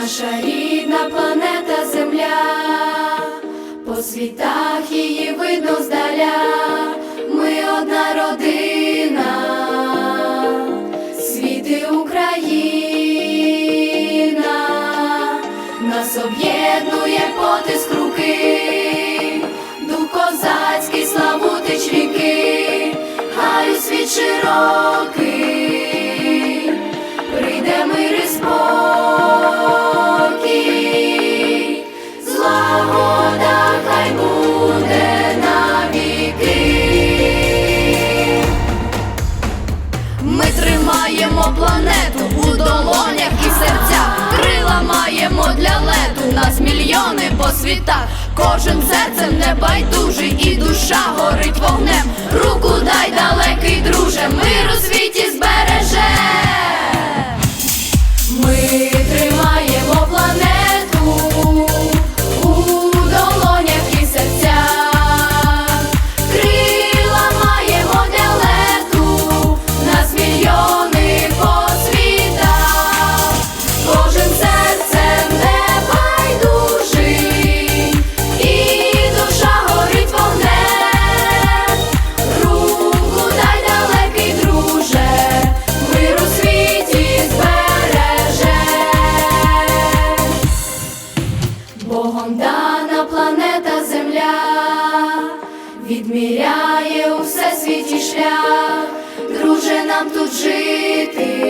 наша рідна планета Земля, по світах її видно здаля, ми одна родина, світи Україна, нас об'єднує потиск руки. маємо планету у долонях і серцях, крила маємо для лету, нас мільйони по світах, кожен серцем небайдужий і душа горить вогнем відміряє у всесвіті шлях, друже нам тут жити.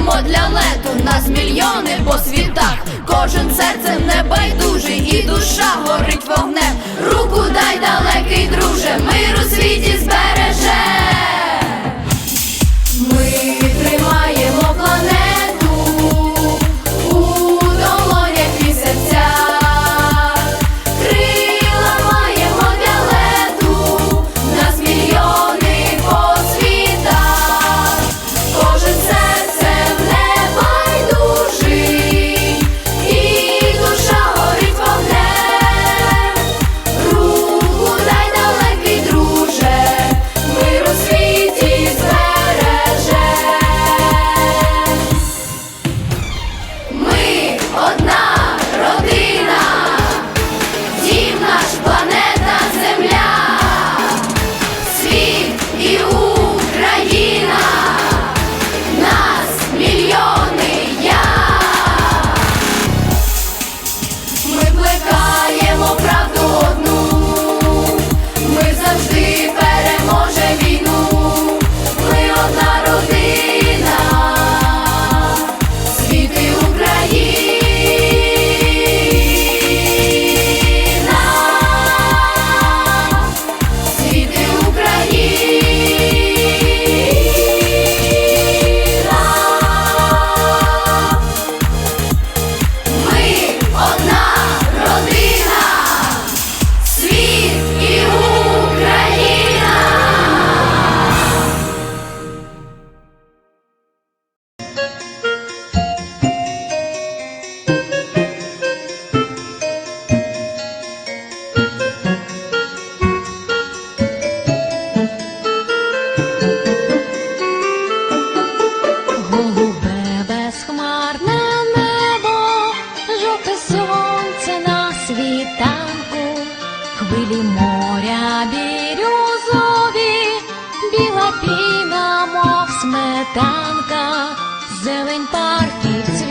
Працюємо для лету, нас мільйони по світах, кожен серцем небайдужий і душа горить вогнем. Руку дай далекий, друже, миру світі зберег. моря бірюзові, біла піна, мов сметанка, зелень парків цвіт.